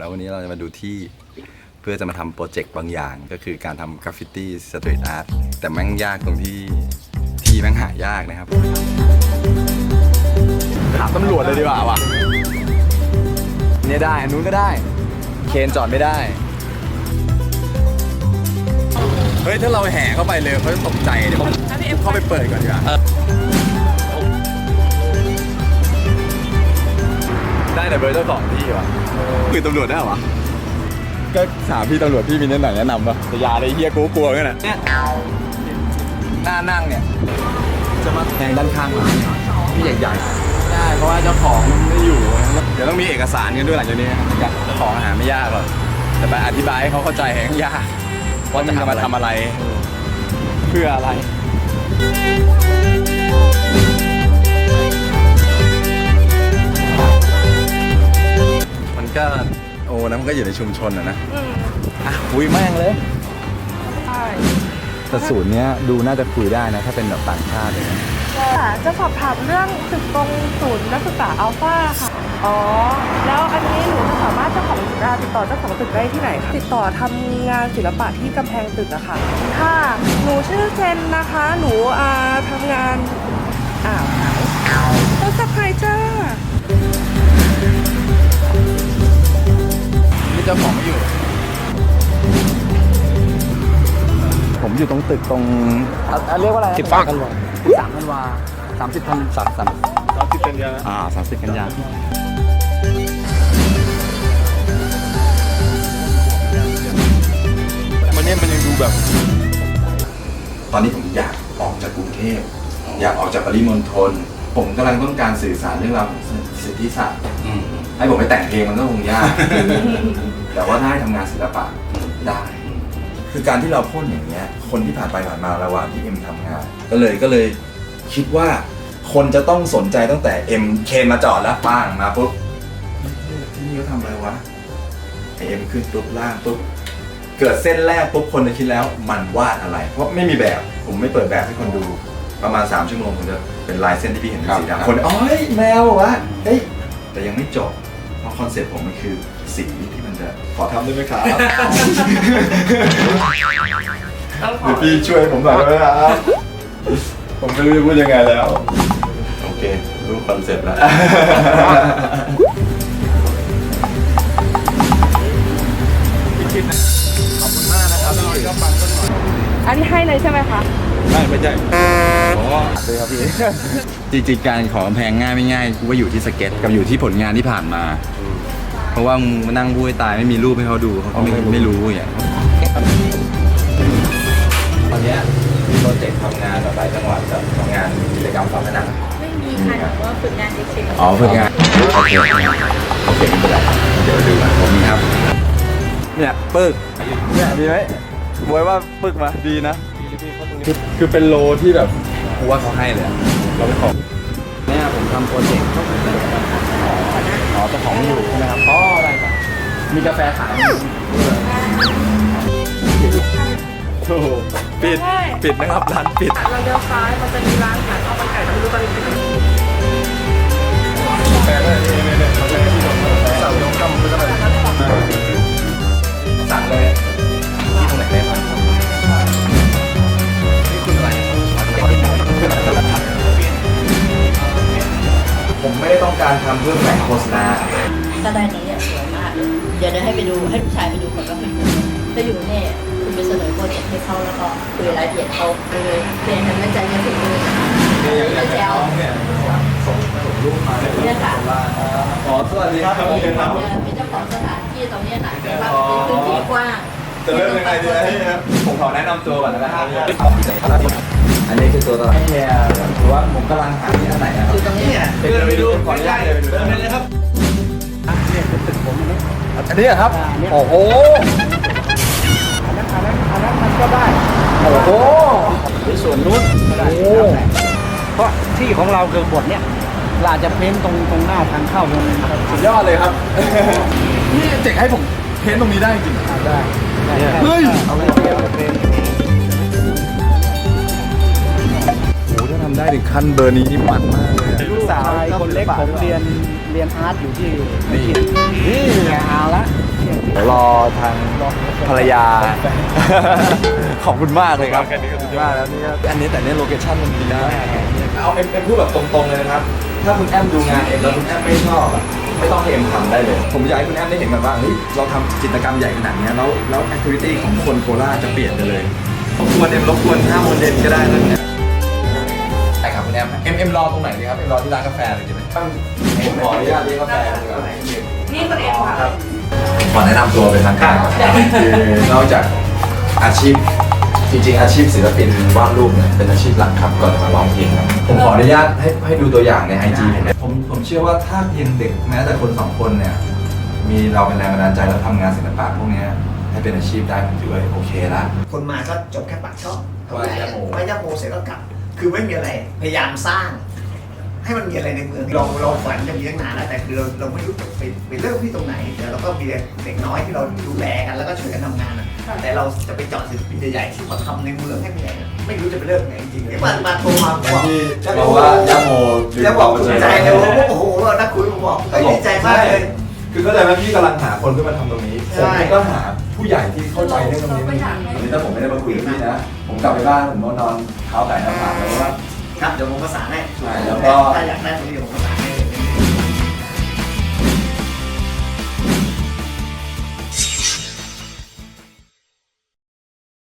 แล้ววันนี้เราจะมาดูที่เพื่อจะมาทำโปรเจกต์บางอย่าง ก็คือการทำกราฟฟิตี้สตรีทอาร์ตแต่แม่งยากตรงที่ที่แม่งหายากนะครับถามตำรวจเลยดีกว่าว่ะเนี่ยได้อันนู้นก็ได้ เคนจอดไม่ได้ เฮ้ย ถ้าเราแห่เข้าไปเลยเขาจะตกใจเดี๋ยวเขาไปเปิดก่อนดีกว่า ได้แต่เบอร์เจ้าของที่วะคือตำรวจได้เหรอวะก็ถามพี่ตำรวจพี่มีแนะนำแนะนำปะแต่อยาเลยเฮียกูกลัวกันนะเนี่ยหน้านั่งเนี่ย จะมาแทงด้านข้างร้านเนี่ยพี่ใหญ่ๆได้เพราะว่าเจ้าของไม่อยู่เดี๋ยวต้องมีเอกสารกันด้วยหลังจากนี้เจ้าของอาหารไม่ยากหรอกแต่ไปอธิบายให้เขาเข้าใจแหงยากว่าจะมาทำอะไร เพื่ออะไร ก็โอ้นะมันก็อยู่ในชุมชนอะนะอะคุยแม่งเลยใช่แต่ศูนย์เนี้ยดูน่าจะคุยได้นะถ้าเป็นแบบต่างชาติเลยนะค่ะจะสอบถามเรื่องตึกตรงศูนย์นักศึกษาอัลฟาค่ะ อ๋อ แล้วอันนี้หนูจะสามารถเจ้าของอ่าติดต่อเจ้าของตึกได้ที่ไหนคะติดต่อทำงานศิลปะที่กำแพงตึกอะค่ะ ค่ะ หนูชื่อเจนนะคะ หนูอ่าทำงาน ตรงตึกตรงอะอะเรียกว่าอะไรสิบสามกันวาสิบสามกันวาสามสิบพันสามสามสามสิบกันยาอ่าสามสิบกันยามันเนี่ยมันยังดูแบบตอนนี้ผมอยากออกจากกรุงเทพ อยากออกจากปริมณฑลผมกำลังต้องการสื่อสารเรื่องราวของสิทธิศักดิ์ให้ผมไปแต่งเพลงมันก็คงยาก แต่ว่าถ้าให้ทำงานศิลปะได้ คือการที่เราพ่นอย่างเงี้ย คนที่ผ่านไปผ่านมาระหว่างที่เอ็มทำงาน ก็เลยก็เลยคิดว่าคนจะต้องสนใจตั้งแต่เอ็มเคนมาจอดแล้วป้างมาปุ๊บเฮ้ยที่นี่เขาทำอะไรวะไอเอ็มขึ้นปุ๊บล่างปุ๊บเกิดเส้นแรกปุ๊บคนจะคิดแล้วมันวาดอะไร เพราะไม่มีแบบผมไม่เปิดแบบให้คนดูประมาณ 3 ชั่วโมงผมจะเป็นลายเส้นที่พี่เห็นเป็นสีดำคนอ๋อเฮ้ยแมวเหรอวะเฮ้ยแต่ยังไม่จบเพราะคอนเซ็ปต์ผมมันคือสีที่มัน จะขอทำได้ไหมครับเดี๋ยวพี่ช่วยผมหน่อยได้ไหมครับผมไม่รู้จะพูดยังไงแล้ว โอเค รู้คอนเซ็ปต์แล้ว อันนี้ให้เลยใช่ไหมคะ ไม่ไม่ใช่อ๋อเลยครับพี่จริงๆการขอกำแพงง่ายไม่ง่ายกูว่าอยู่ที่สเก็ตกับอยู่ที่ผลงานที่ผ่านมา เพราะว่ามึงมานั่งพูดให้ตายไม่มีรูปให้เขาดูเขาก็ไม่ไม่รู้อย่างตอนเนี้ยมีโปรเจกต์ทำงานแบบหลายจังหวัดแบบทำงานกิจกรรมฝาผนังไม่มีค่ะหนูว่าฝึกงานเฉยอ๋อฝึกงานโอเคโอเคโอเคไม่เป็นไรเดี๋ยวดูกันผมมีครับ เนี่ยปึกเนี่ยดีไหมบวยว่าปึกมาดีนะคือคือเป็นโลที่แบบกูว่าเขาให้เลยอะเราไปขอเนี่ยผมทำโปรเจกต์อ๋อเจ้าของไม่อยู่ใช่ไหมครับอ๋อได้ครับ มีกาแฟขายไหมโอ้โหปิด ปิดนะครับ ร้านปิด เราเลี้ยวซ้ายมันจะมีร้านขายข้าวมันไก่แต่ไม่รู้ตอนนี้เป็นยังไงกาแฟก็เนี่ยเนี่ยเนี่ยกาแฟที่ผมสั่งยกคำไปเท่าไหร่สั่งเลยที่ตรงไหนได้บ้างนี่คุณอะไรผมไม่ได้ต้องการทำเพื่อแฝงโฆษณาๆก็ได้นี้เนี่ย สวยมากเลยเดี๋ยวเดี๋ยวให้ไปดูให้ผู้ชายไปดูก่อนว่าเป็นยังไงถ้าอยู่เนี่ยคุณไปเสนอโปรเจกต์ให้เขาแล้วก็คุยรายละเอียดเขาไปเลยเพียงแต่ไม่ใจเย็นถึงเลยนะคะไม่แจ้วเนี่ยส่งส่งรูปมาให้ผมเนี่ยค่ะอ๋อสวัสดีครับเนี่เป็นเจ้าของสถานที่ตรงนี้ยค่ะเป็นพื้นที่กว้างจะเริ่มยังไงดีครับผมขอแนะนำตัวก่อนนะครับอันนี้คือตัวตลาดให้เนี่ยถือว่าผมกำลังหาที่อันไหนนะครับอยู่ตรงนี้ค่ะเดินไปดูก่อนได้เลยไปดูเลยครับเนี่ยเป็น ผมอันนี้ครับ โอ้โห อันนั้นอันนั้นอันนั้นมันก็ได้โอ้โหหรือส่วนนู้นก็ได้โอ้โหแล้วแต่เพราะที่ของเราคือบทเนี้ยเราอาจจะเพ้นตรงตรงหน้าทางเข้าตรงนี้ครับสุดยอดเลยครับนี่เจ๋งให้ผมเพ้นตรงนี้ได้จริงได้ได้เฮ้ยเอาไปเพ้นเอาไปเพ้นโอ้โหถ้าทำได้ถึงขั้นเบอร์นี้นี่มันมาก เลยอะชายคนเล็กผมเรียนเรียนอาร์ตอยู่ที่นี่นี่ไงเอาละเดี๋ยวรอทางภรรยา ขอบคุณมากเลยครับขอบคุณมากแล้วนี่อันนี้แต่เนี่ยโลเคชั่นมันดีนะเอาเอ็มเอ็มพูดแบบตรงๆเลยนะครับ ถ้าคุณแอมดูงานเอ็มแล้วคุณแอมไม่ชอบอะไม่ต้องให้เอ็มทำได้เลย ผมอยากให้คุณแอมได้เห็นแบบว่าเฮ้ยเราทำกิจกรรมใหญ่ขนาดเนี้ยแล้วแล้วแอคทิวิตี้ของคนโคราชจะเปลี่ยนไปเลยรบกวนเอ็มรบกวนห้าโมงเย็นก็ได้นะเนี่ย ใช่ครับคุณแอมเอ็มเอ็มรอตรงไหนดีครับเอ็มรอที่ร้านกาแฟเลยดีไหมผมขออนุญาตเรียกกาแฟดีกว่านี่คนเองค่ะขอแนะนำตัวเป็นทางการก่อนคือนอกจากอาชีพจริงๆอาชีพศิลปินวาดรูปเนี่ยเป็นอาชีพหลักครับก่อนจะมาร้องเพลงครับผมขออนุญาตให้ให้ดูตัวอย่างในไอจีผมผมผมเชื่อว่าถ้าเพียงเด็กแม้แต่คนสองคนเนี่ยมีเราเป็นแรงบันดาลใจแล้วทำงานศิลปะพวกเนี้ยให้เป็นอาชีพได้ผมถือว่าโอเคละคนมาก็จบแค่ปากช่องไหว้ย่าโมไหว้ย่าโมเสร็จก็กลับ คือไม่มีอะไรพยายามสร้าง ให้มันมีอะไรในเมืองเราเราฝันจะมีตั้งนานแล้วแต่คือเราเราไม่รู้จะไปไปเริ่มที่ตรงไหนเดี๋ยวเราก็มีเด็กน้อยที่เราดูแลกันแล้วก็ช่วยกันทำงานอะแต่เราจะไปเจาะศิลปินใหญ่ๆที่มาทำในเมืองให้เป็นใหญ่ไม่รู้จะไปเริ่มไหนจริงๆนี่มามาโทรมาบอก ที่เราว่าย่าโมดึงแล้วบอกเราภูไปมิใจเลยว่าโอ้โหนักคุยผมบอกเฮ้ยดีใจมากเลย คือเข้าใจไหมพี่กำลังหาคนขึ้นมาทำตรงนี้ใช่ผมก็หา ผู้ใหญ่ที่เข้าใจเรื่องตรงนี้วันนี้ถ้าผมไม่ได้มาคุยกับพี่นะ ผมกลับไปบ้านผมนอนเท้าไก่หน้าผากแล้วว่าครับเดี๋ยวผมประสานให้ใช่แล้วก็ถ้าอยากได้ตรงนี้